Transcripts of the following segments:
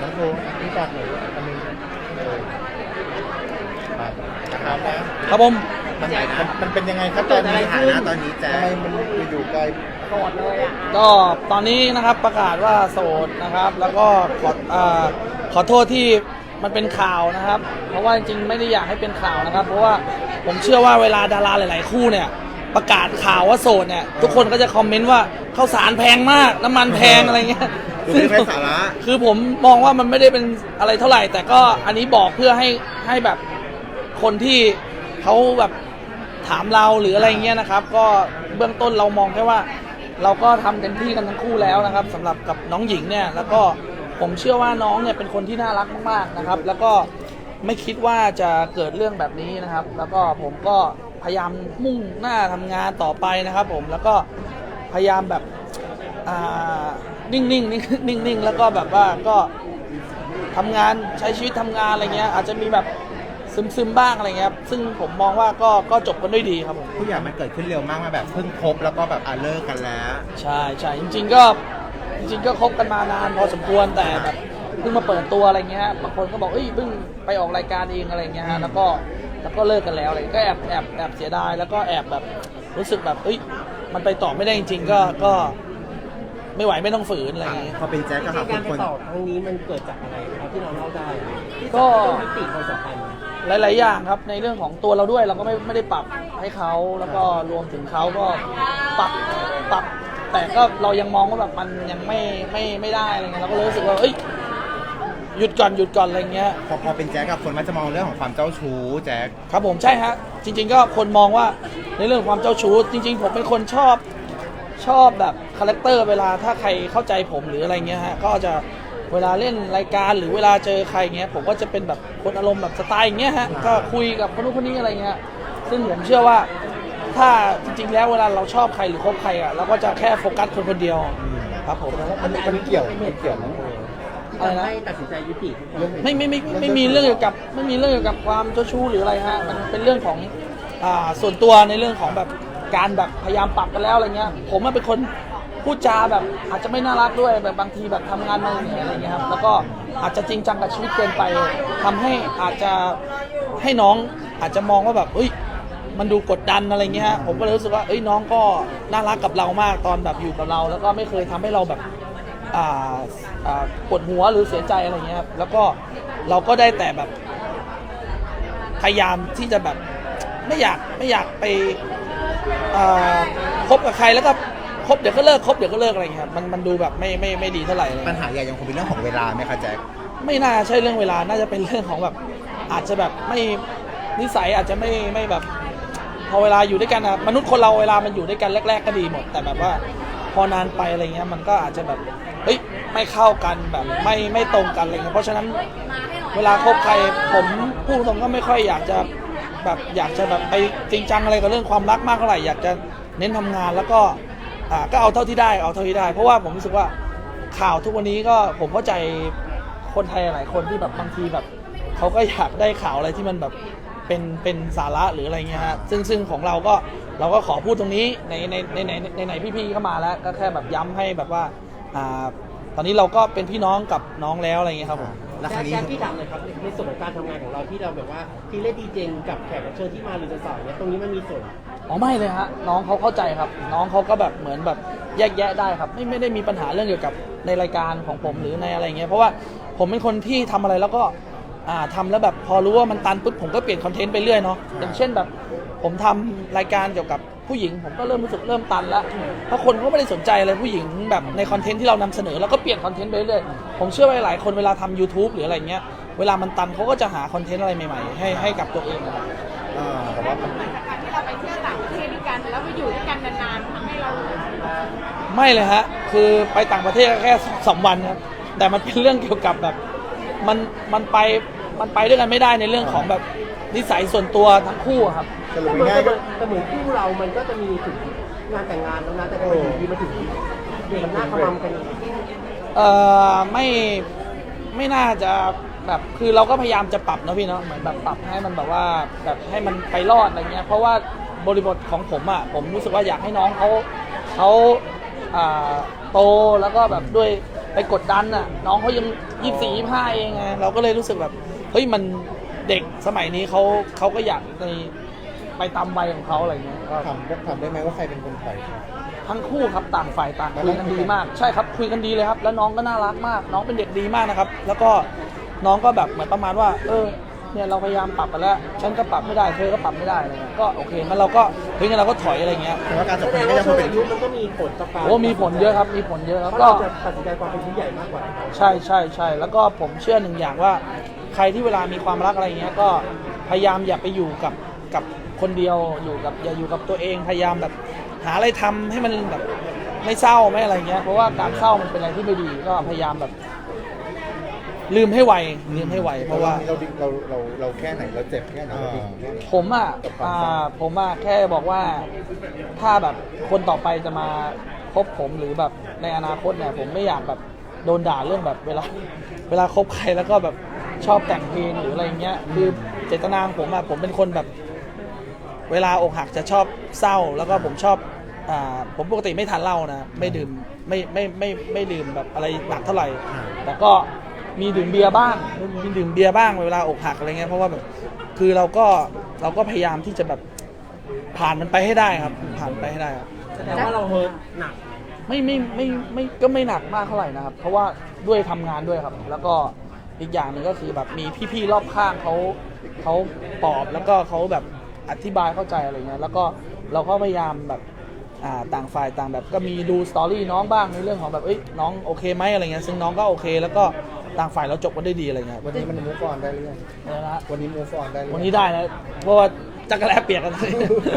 น้องโทนี่จากหนูอันนึงเออไปนะครับนะครับผมมันมันมันเป็นยังไงครับตอนนี้ฐานะตอนนี้แจ๊ทำไมมันอยู่ไกลก็ตอนนี้นะครับประกาศว่าโสดนะครับ แล้วก็ขออ่าขอโทษที่มันเป็นข่าวนะครับ เพราะว่าจริงๆไม่ได้อยากให้เป็นข่าวนะครับ เพราะว่าผมเชื่อว่าเวลาดาราหลาย ๆ คู่เนี่ย ประกาศข่าวว่าโสดเนี่ยทุกคนก็จะคอมเมนต์ว่าข้าวสารแพงมากน้ำมันแพงอะไรเงี้ยดูไม่ได้สาระ คือผมมองว่ามันไม่ได้เป็นอะไรเท่าไหร่ แต่ก็อันนี้บอกเพื่อให้ให้แบบคนที่เขาแบบถามเราหรืออะไรเงี้ยนะครับ ก็เบื้องต้นเรามองแค่ว่า เราก็ทำเต็มที่กันทั้งคู่แล้วนะครับสำหรับกับน้องหญิงเนี่ย แล้วก็ผมเชื่อว่าน้องเนี่ยเป็นคนที่น่ารักมากๆนะครับ แล้วก็ไม่คิดว่าจะเกิดเรื่องแบบนี้นะครับ แล้วก็ผมก็ พยายามมุ่งหน้าทำงานต่อไปนะครับผมแล้วก็พยายามแบบอ่านิ่งๆนิ่งนิ่งนิ่งๆแล้วก็แบบว่าก็ทำงานใช้ชีวิตทำงานอะไรเงี้ยอาจจะมีแบบซึมซึมๆบ้างอะไรเงี้ยครับซึ่งผมมองว่าก็ก็จบกันด้วยดีครับผมทุกอย่างมันเกิดขึ้นเร็วมากมาแบบเพิ่งคบแล้วก็แบบอะเลิกกันแล้ว ใช่ใช่จริง ๆ ก็จริง ๆ ก็คบกันมานานพอสมควรแต่แบบเพิ่งมาเปิดตัวอะไรเงี้ยบางคนก็บอกเอ้ยเพิ่งไปออกรายการเองอะไรเงี้ยฮะแล้วก็ แล้วก็เลิกกันแล้วอะไรก็แอบแอบแอบเสียดายแล้วก็แอบแบบรู้สึกแบบเอ้ยมันไปต่อไม่ได้จริง ๆ ก็ก็ไม่ไหวไม่ต้องฝืนอะไรอย่างเงี้ย พอเป็นแจ๊คก็หาคการนไปคน ต่อครั้งนี้มันเกิดจากอะไรครับที่เราเล่าได้ที่ก็ต้องยุติความสัมพันธ์หลาย ๆ อย่างครับในเรื่องของตัวเราด้วยเราก็ไม่ไม่ได้ปรับให้เขาแล้วก็รวมถึงเขาก็ปรับปรับ แต่ก็เรายังมองว่าแบบมันยังไม่ไม่ไม่ได้อะไรเงี้ยเราก็เลยรู้สึกว่าเอ้ย หยุดก่อนหยุดก่อนอะไรเงี้ย พอพอเป็นแจ๊คกับคนมันจะมองเรื่องของความเจ้าชู้แจ๊คครับผมใช่ฮะ จริง ๆ ก็คนมองว่าในเรื่องความเจ้าชู้จริง ๆ ผมเป็นคนชอบชอบแบบคาแรคเตอร์เวลาถ้าใครเข้าใจผมหรืออะไรเงี้ยฮะก็จะเวลาเล่นรายการหรือเวลาเจอใครเงี้ยผมก็จะเป็นแบบคนอารมณ์แบบสไตล์อย่างเงี้ยฮะก็คุยกับคนนู้นคนนี้อะไรเงี้ยซึ่งผมเชื่อว่าถ้าจริง ๆ แล้วเวลาเราชอบใครหรือคบใครอะเราก็จะแค่โฟกัสคนคนเดียวครับผม มันมันเกี่ยวมันเกี่ยวนะ ที่ทำให้ตัดสินใจยุติทุกอย่างไม่ไม่ไม่ไม่ไม่มีเรื่องเกี่ยวกับไม่มีเรื่องเกี่ยวกับความเจ้าชู้หรืออะไรฮะมันเป็นเรื่องของอ่าส่วนตัวในเรื่องของแบบการแบบพยายามปรับกันแล้วอะไรเงี้ย ผมอะเป็นคนพูดจาแบบอาจจะไม่น่ารักด้วยแบบบางทีแบบทำงานมาเหนื่อยอะไรเงี้ยครับแล้วก็อาจจะจริงจังกับชีวิตเกินไปทำให้อาจจะให้น้องอาจจะมองว่าแบบเอ้ย มันดูกดดันอะไรเงี้ยฮะผมก็เลยรู้สึกว่าเอ้ยน้องก็น่ารักกับเรามากตอนแบบอยู่กับเรา แล้วก็ไม่เคยทำให้เราแบบ อ่าอ่าปวดหัวหรือเสียใจอะไรเงี้ยครับแล้วก็เราก็ได้แต่แบบพยายามที่จะแบบไม่อยากไม่อยากไปอ่าคบกับใครแล้วก็คบเดี๋ยวก็เลิกคบเดี๋ยวก็เลิกอะไรเงี้ยครับมันมันดูแบบไม่ไม่ไม่ดีเท่าไหร่เลย ปัญหาใหญ่ยังคงเป็นเรื่องของเวลาไหมคะแจ๊คไม่น่าใช่เรื่องเวลา น่าจะเป็นเรื่องของแบบ อาจจะแบบไม่นิสัยอาจจะไม่ไม่แบบ พอเวลาอยู่ด้วยกันอะมนุษย์คนเราเวลามันอยู่ด้วยกันแรก ๆ ก็ดีหมด แต่แบบว่า พอนานไปอะไรเงี้ยมันก็อาจจะแบบเฮ้ยไม่เข้ากันแบบไม่ไม่ตรงกันอะไรเงี้ยเพราะฉะนั้นเวลาคบใครผมพูดตรงก็ไม่ค่อยอยากจะแบบอยากจะแบบไปจริงจังอะไรกับเรื่องความรักมากเท่าไหร่อยากจะเน้นทำงานแล้วก็อ่าก็เอาเท่าที่ได้เอาเท่าที่ได้ เพราะว่าผมรู้สึกว่าข่าวทุกวันนี้ก็ผมเข้าใจคนไทยหลายคนที่แบบบางทีแบบเขาก็อยากได้ข่าวอะไรที่มันแบบ เป็นเป็นสาระหรืออะไรเงี้ยฮะซึ่งซึ่งของเราก็เราก็ขอพูดตรงนี้ในในในในในในพี่ๆเข้ามาแล้วก็แค่แบบย้ำให้แบบว่าอ่าตอนนี้เราก็เป็นพี่น้องกับน้องแล้วอะไรเงี้ยครับผม แล้วคแจ๊ราวนี้คพี่ถามเลยครับในส่วนของการทำงานของเราที่เราแบบว่าที่เล่นดีเจกับแขกรับเชิญที่มาหรือจะสายเนี่ยตรงนี้มันมีส่วน อ๋อไม่เลยฮะน้องเขาเข้าใจครับ น้องเขาก็แบบเหมือนแบบแยกแยะได้ครับ ไม่ไม่ได้มีปัญหาเรื่องเกี่ยวกับในรายการของผมหรือในอะไรเงี้ยเพราะว่าผมเป็นคนที่ทำอะไรแล้วก็ อ่าทำแล้วแบบพอรู้ว่ามันตันปุ๊บผมก็เปลี่ยนคอนเทนต์ไปเรื่อยเนาะอย่างเช่นแบบ ผมทำรายการเกี่ยวกับผู้หญิง ผมก็เริ่มรู้สึกเริ่มตันแล้วเพราะคนก็ไม่ได้สนใจอะไรผู้หญิงแบบในคอนเทนต์ที่เรานำเสนอแล้วก็เปลี่ยนคอนเทนต์ไปเรื่อยผมเชื่อว่าหลายคนเวลาทำ YouTube หรืออะไรเงี้ยเวลามันตันเขาก็จะหาคอนเทนต์อะไรใหม่ๆให้ให้กับตัวเองนะครับ อ่าแต่ว่ามันจากการที่เราไปเที่ยวต่างประเทศด้วยกัน แล้วไปอยู่ด้วยกันนานๆทำให้เราไม่เลยฮะ คือไปต่างประเทศก็แค่สองสามวันครับ แต่มันเป็นเรื่องเกี่ยวกับแบบ มัน มันไป มันไปด้วยกันไม่ได้ในเรื่องของแบบนิสัยส่วนตัวทั้งคู่อะครับ สรุปแต่เหมือนง่ายๆก็ แต่เหมือนคู่เรามันก็จะมีถึงงานแต่งงานแล้วนะแต่ทำไมถึงดีมาถึงเด็กหน้าขมำกันเอ่อไม่ไม่น่าจะแบบคือเราก็พยายามจะปรับเนอะพี่เนาะเหมือนแบบปรับให้มันแบบว่าแบบให้มันไปรอดอะไรเงี้ยเพราะว่าบริบทของผมอะผมรู้สึกว่าอยากให้น้องเขาเขาอ่าโตแล้วก็แบบด้วยไปกดดันอะน้องเขายังยี่สี่ยี่ห้าเองไงเราก็เลยรู้สึกแบบ เฮ้ยมันเด็กสมัยนี้เขาเขาก็อยากในไปตามวัยของเขาอะไรเงี้ยก็ถามถามได้ไหมว่าใครเป็นคนปล่อยครับ ทั้งคู่ครับต่างฝ่ายต่างคุยกันดีมาก ใช่ครับคุยกันดีเลยครับ แล้วน้องก็น่ารักมาก น้องเป็นเด็กดีมากนะครับ แล้วก็น้องก็แบบเหมือนประมาณว่า เออเนี่ยเราพยายามปรับกันแล้ว ฉันก็ปรับไม่ได้เธอก็ปรับไม่ได้อะไรเงี้ยก็โอเคงั้นเราก็เฮ้ยงั้นเราก็ถอยอะไรเงี้ยแต่ว่าการสัแสมดพันงธ์ก็ว่ายังช่ควงงเป็นอายุมันก็มีผลต่อการโอ้มีผลเยอะครับ มีผลเยอะครับเพราะก็ เราจะตัดสินใจความเป็นผู้ใหญ่มากกว่า ใช่ใช่ใช่แล้วก็ผมเชื่อหนึ่งอย่างว่าใค รที่เวลามีความรักอะไรเงี้ยก็พยายามอย่าไปอยู่กับกับคนเดียวอยู่กับอย่าอยู่กับตัวเองพยายามแบบหาอะไรทำให้มันแบบไม่เศร้าไม่อะไรเงี้ยเพราะว่าการเศร้ามันเป็นอะไรที่ไม่ดีก็พยายามแบบ ลืมให้ไวลืมให้ไวเพเพราะราะว่าว่าเราเราเราเราแค่ไหนเราเจ็บแค่ไหนเราดิ่งแค่ไหน ผมอะกับความอ่าเศร้าผมอะแค่บอกว่าถ้าแบบคนต่อไปจะมาคบผมหรือแบบในอนาคตเนี่ยผมไม่อยากแบบโดนด่าเรื่องแบบเวลา เวลาคบใครแล้วก็แบบ ชอบแต่งเพลงหรืออะไรเงี้ยคือเจตนาของผมอะผมเป็นคนแบบ เวลาอกหักจะชอบเศร้า แล้วก็ผมชอบอ่าผมปกติไม่ทานเหล้านะไม่ดื่มไม่ไม่ไม่ไม่ดื่มแบบอะไรหนักเท่าไหร่ แต่ก็มีดื่มเบียร์บ้างมีดื่มเบียร์บ้างเวลาอกหักอะไรเงี้ยเพราะว่าแบบคือเราก็เราก็พยายามที่จะแบบผ่านมันไปให้ได้ครับ ผ่านไปให้ได้ครับแสดงว่าเราเฮิร์ตหนักไม่ไม่ไม่ไม่ก็ไม่หนักมากเท่าไหร่นะครับ เพราะว่าด้วยทำงานด้วยครับ แล้วก็ อีกอย่างหนึ่งก็คือแบบมีพี่ๆรอบข้างเขาเขาปลอบแล้วก็เขาแบบอธิบายเข้าใจอะไรเงี้ยแล้วก็เราก็พยายามแบบอ่าต่างฝ่ายต่างแบบก็มีดูสตอรี่น้องบ้างในเรื่องของแบบเอ้ยน้องโอเคไหมอะไรเงี้ยซึ่งน้องก็โอเค แล้วก็ต่างฝ่ายเราจบกันได้ดีอะไรเงี้ยวันนี้มันมูฟออนได้หรือยังอะไรนะฮะวันนี้มูฟออนได้หรือยังวันนี้ได้นะเพราะว่าจักรแลเปียกกันเลย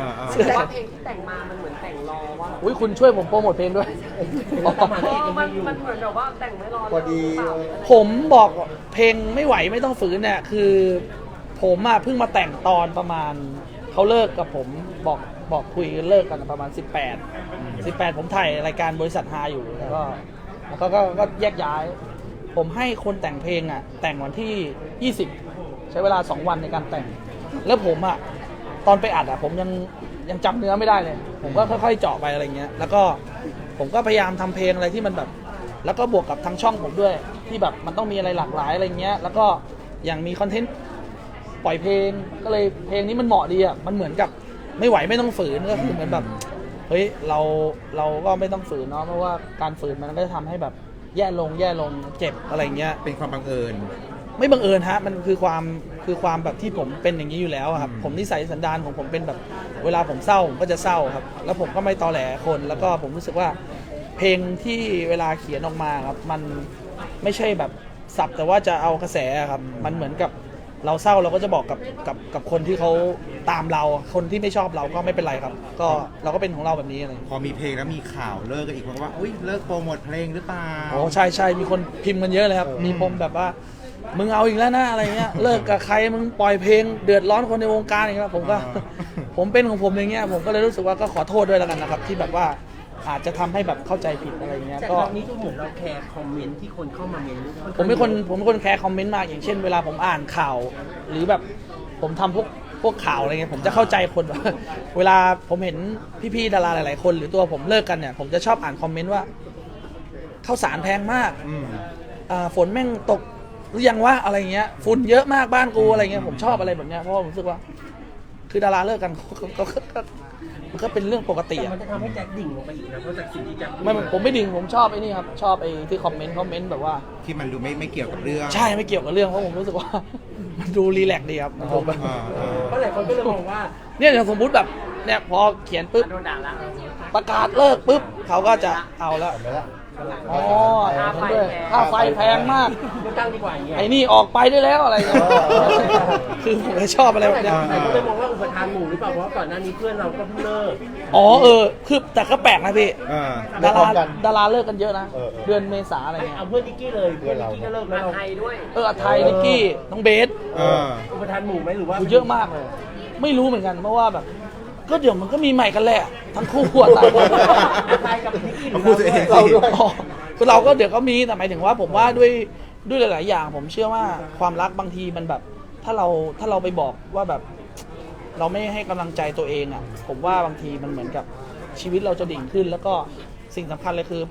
อ่าอ่า เสื้อว่าเพลงที่แต่งมามันเหมือนแต่งร อว่าอุ้ยคุณช่วยผมโปรโมทเพลงด้วยประมาณเอนี้อมันมันเหมือนแบบว่าแต่งไม่รอพอดีหรืเปล่าผมบอกเพลงไม่ไหวไม่ต้องฝืนเนี่ยคือ ผมอะเพิ่งมาแต่งตอนประมาณเขาเลิกกับผมบอกบอกคุยกันเลิกกันประมาณ 18 18 ผมถ่ายรายการบริษัทฮาอยู่แล้วก็แล้วก็ก็ก็แยกย้าย ผมให้คนแต่งเพลงอะแต่งวันที่ 20 ใช้เวลา 2 วันในการแต่ง แล้วผมอะ ตอนไปอัดอะผมยังยังจำเนื้อไม่ได้เลย ผมก็ค่อยๆเจาะไปอะไรเงี้ย แล้วก็ผมก็พยายามทำเพลงอะไรที่มันแบบ แล้วก็บวกกับทางช่องผมด้วย ที่แบบมันต้องมีอะไรหลากหลายอะไรเงี้ย แล้วก็อย่างมีคอนเทนต์ ปล่อยเพลงก็เลยเพลงนี้มันเหมาะดีอะมันเหมือนกับไม่ไหวไม่ต้องฝืนก็คือเหมือนแบบเฮ้ยเราเราก็ไม่ต้องฝืนเนาะเพราะว่าการฝืนมันก็จะทำให้แบบแย่ลงแย่ลงเจ็บอะไรเงี้ย เป็นความบังเอิญ ไม่บังเอิญฮะมันคือความคือความแบบที่ผมเป็นอย่างนี้อยู่แล้วอะครับอืมผมนิสัยสันดานของผมเป็นแบบเวลาผมเศร้าผมก็จะเศร้าครับ แล้วผมก็ไม่ตอแหลคน แล้วก็ผมรู้สึกว่า เพลงที่เวลาเขียนออกมาครับ มันไม่ใช่แบบสับแต่ว่าจะเอากระแสอะครับมันเหมือนกับเราเศร้าเราก็จะบอกกับกับกับคนที่เขาตามเราคนที่ไม่ชอบเราก็ไม่เป็นไรครับ ก็เราก็เป็นของเราแบบนี้อะไรอย่างเงี้ยพอมีเพลงแล้วมีข่าวเลิกกันอีกคนก็ว่าอุ้ยเลิกโปรโมทเพลงหรือเปล่า โอ้ใช่ใช่มีคนพิมพ์กันเยอะเลยครับเออมีปมแบบว่า มึงเอาอีกแล้วนะอะไรเงี้ยเลิกกับใครมึงปล่อยเพลงเดือดร้อนคนในวงการอย่างเงี้ยผมก็ ผมเป็นของผมอย่างเงี้ยผมก็เลยรู้สึกว่าก็ขอโทษด้วยแล้วกันนะครับ ที่แบบว่าอาจจะทำให้แบบเข้าใจผิดอะไรเงี้ยแต่ก็ ตอนนี้ดูเหมือนเราแคร์คอมเมนต์ที่คนเข้ามาเมนต์ผมเป็นคนผมเป็นคนแคร์คอมเมนต์มากอย่างเช่นเวลาผมอ่านข่าว หรือแบบผมทำพวกพวกข่าวอะไรเงี้ยผมจะเข้าใจคนว่าเวลาผมเห็นพี่ๆดาราหลายๆ คน หรือตัวผมเลิกกันเนี่ยผมจะชอบอ่านคอมเมนต์ว่าข้าวสารแพงมากอืม อ่าฝนแม่งตก หรือยังวะอะไรเงี้ยฝุ่นเยอะมากบ้านกูอะไรเงี้ยผมชอบอะไรแบบเนี้ยเพราะว่าผมรู้สึกว่า คือดาราเลิกกันก็ก็ก็ก็มันก็เป็นเรื่องปกติแต่อะมันจะทำให้แจ็คดิ่งลงไปอีกนะเพราะจากสิ่งที่แจ็คไม่ผมไม่ดิ่งผมชอบไอ้นี่ครับชอบไอ้ที่คอมเมนต์คอมเมนต์แบบว่า ที่มันดูไม่ไม่เกี่ยวกับเรื่องใช่ไม่เกี่ยวกับเรื่องเพราะผมรู้สึกว่า มันดูรีแลกซ์ดีครับมันดูแบบอ่าอ่าเพราะหลายคนก็เลยมองว่าเนี่ยอย่างสมมุติแบบเนี่ยพอเขียนปุ๊บ โดนด่าละ ประกาศเลิกปุ๊บเขาก็จะเอาแล้วเห็นไหมล่ะ อ๋อเห็นด้วยค่าไฟแพงมากไม่ตั้งดีกว่าอย่างเงี้ยไอ้นี่ออกไปได้แล้วอะไรเงี้ยเออคือผมจะชอบอะไรแบบเนี้ย แต่ก็เลยมองว่าอุปทานหมู่หรือเปล่าเพราะว่าก่อนหน้านี้เพื่อนเราก็เพิ่งเลิกอ๋อเออ คือแต่ก็แปลกนะพี่ อ่าดาพร้ราอมกันดาราเลิกกันเยอะนะ เออเออ เดือนเมษาอะไรเงี้ย เอาเพื่อนนิกกี้เลยเพื่อนนิกกี้ก็เลิกแล้วมาเราไทยด้วย เอออาไทยนิกกี้ น้องเบสเอออุปทานหมู่ไหมหรือว่าคือเยอะมากเลย ไม่รู้เหมือนกันเพราะว่าแบบ ก็เดี๋ยวมันก็มีใหม่กันแหละ ทั้งคู่หัวตายหมดไทยกับนิกกี้หรืเอาพูดตัวเองเราด้วย อ๋อคือเราก็เดี๋ยวก็มีแต่หมายถึงว่าผมว่าด้วยด้วยหลาย ๆ อย่าง ผมเชื่อว่าความรักบางทีมันแบบ ถ้าเราถ้าเราไปบอกว่าแบบ เราไม่ให้กำลังใจตัวเองอะ ผมว่าบางทีมันเหมือนกับชีวิตเราจะดิ่งขึ้น แล้วก็ สิ่งสำคัญเลยคือ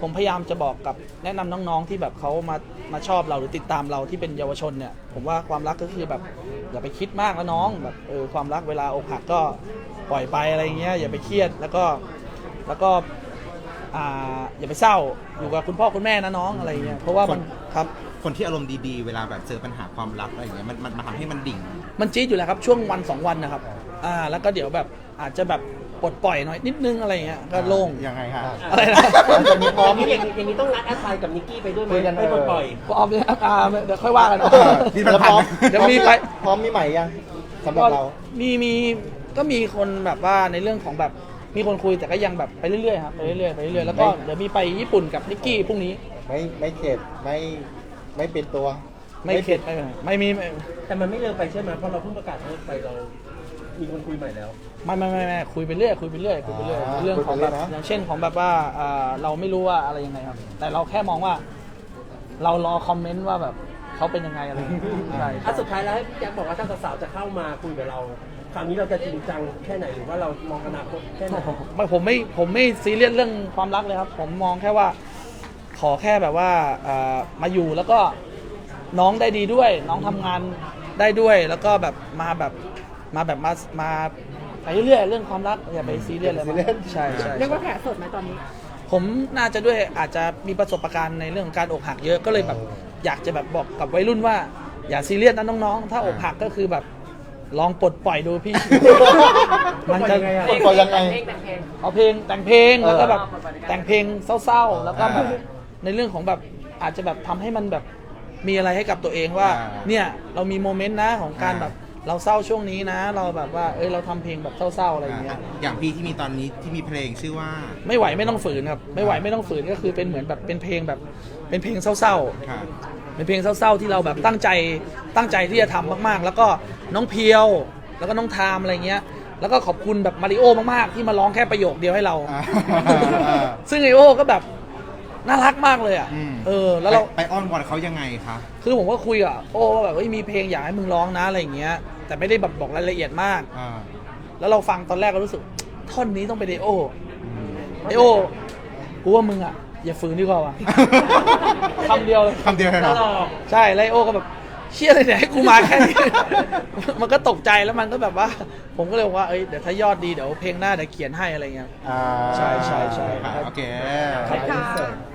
ผมพยายามจะบอกกับแนะนำน้องๆที่แบบเขามามาชอบเราหรือติดตามเราที่เป็นเยาวชนเนี่ย ผมว่าความรักก็คือแบบอย่าไปคิดมากนะน้องแบบเออความรักเวลาอกหักก็ปล่อยไปอะไรเงี้ยอย่าไปเครียดแล้วก็แล้วก็อ่าอย่าไปเศร้าอยู่กับคุณพ่อคุณแม่นะน้องอะไรเงี้ยเพราะว่ามันครับคนที่อารมณ์ดีๆ เวลาแบบเจอปัญหาความรักอะไรอย่างเงี้ยมันมันมันทำให้มันดิ่ง มันจี๊ดอยู่แล้วครับช่วงวันสองวันนะครับอ่าแล้วก็เดี๋ยวแบบอาจจะแบบ ปลดปล่อยหน่อยนิดนึงอะไรเงี้ยก็โล่ง ยังไงฮะอะไรนะตอนนี้พร้อม อย่างนี้อย่างนี้ต้องนัดแอดไลน์กับนิกกี้ไปด้วยไหมคุยกันไม่ปลดปล่อย พร้อมเนี่ยอ่าเดี๋ยวค่อยว่ากัน นี่มันแล้วพร้อมเดี๋ยวมีไป พร้อมมีใหม่ยังสำหรับเรา มีมีก็มีคนแบบว่าในเรื่องของแบบมีคนคุยแต่ก็ยังแบบไปเรื่อยๆครับไปเรื่อยๆไปเรื่อยๆแล้วก็ไม่ เดี๋ยวมีไปญี่ปุ่นกับนิกกี้พรุ่งนี้ไม่ไม่เข็ดไม่ไม่เป็นตัวไม่เข็ดไม่เป็นไรไม่มีไม่แต่มันไม่เร็วไปใช่ไหมเพราะเราเพิ่งประกาศเลิกไปเรา มีคนคุยใหม่แล้ว ไม่ไม่ไม่ไม่คุยไปเรื่อยคุยไปเรื่อยคุยไปเรื่อยอ่าเรื่องของแบบคุยไปเรื่อยนะ อย่างเช่นของแบบว่าอ่าเราไม่รู้ว่าอะไรยังไงครับ แต่เราแค่มองว่า เรารอคอมเมนต์ว่าแบบเขาเป็นยังไงอะไรอย่างเงี้ยใช่อะสุดท้ายแล้วให้พี่แจ็คบอกว่าถ้าสาวๆจะเข้ามาคุยกับเรา คราวนี้เราจะจริงจังแค่ไหนหรือว่าเรามองอนาคตแค่ไหนไม่ผมไม่ผมไม่ซีเรียสเรื่องความรักเลยครับ ผมมองแค่ว่า ขอแค่แบบว่าอ่ามาอยู่แล้วก็น้องได้ดีด้วย น้องทำงานได้ด้วย แล้วก็แบบมาแบบ มาแบบมามาไปเรื่อยๆเรื่องความรักอย่าไปซีเรียสเลยซีเรียสใช่ใช่เรียกว่าแผลสดไหมตอนนี้ ผมน่าจะด้วยอาจจะมีประสบการณ์ในเรื่องของการอกหักเยอะก็เลยแบบอยากจะแบบบอกกับวัยรุ่นว่า อย่าซีเรียสนะน้องๆ ถ้าอกหักก็คือแบบลองปลดปล่อยดูพี่ มันจะปลดปล่อยยังไง เอาเพลงแต่งเพลงแล้วก็แบบเออแต่งเพลงเศร้าๆ แล้วก็แบบอ่าในเรื่องของแบบอาจจะแบบทำให้มันแบบมีอะไรให้กับตัวเองว่าอ่าเนี่ยเรามีโมเมนต์นะของการอ่าแบบ เราเศร้าช่วงนี้นะ เราแบบว่าเอ้ยเราทำเพลงแบบเศร้าๆอะไรอย่างเงี้ย อย่างพี่ที่มีตอนนี้ที่มีเพลงชื่อว่า ไม่ไหวไม่ต้องฝืนครับไม่ไหวไม่ต้องฝืนก็คือเป็นเหมือนแบบเป็นเพลงแบบเป็นเพลงเศร้าๆ ค่ะ เป็นเพลงเศร้าๆ ที่เราแบบตั้งใจตั้งใจที่จะทำมากๆ แล้วก็น้องเพียว แล้วก็น้องทามอะไรเงี้ย แล้วก็ขอบคุณแบบมาริโอมากๆ ที่มาร้องแค่ประโยคเดียวให้เรา อ่า ซึ่งไอโอก็แบบ น่ารักมากเลยอะอืมเออ แล้วเราไปไปอ้อนวอนเขายังไงคะ คือผมก็คุยกับโอว่าแบบเฮ้ยมีเพลงอยากให้มึงร้องนะอะไรอย่างเงี้ย แต่ไม่ได้แบบบอกรายละเอียดมาก อ่าแล้วเราฟังตอนแรกก็รู้สึก ท่อนนี้ต้องเป็นไอโออืมไอโอกูว่ามึงอะ อย่าฝืนดีกว่าว่ะ คำเดียวเลย คำเดียวเลยเหรอ ใช่ไลโอก็แบบเชี่ยเลยเนี่ยให้กูมาแค่นี้ มันก็ตกใจแล้วมันก็แบบว่า ผมก็เลยบอกว่าเอ้ยเดี๋ยวถ้ายอดดีเดี๋ยวเพลงหน้าเดี๋ยวเขียนให้อะไรเงี้ย อ่าใช่ใช่ใช่อ่าโอเคครับ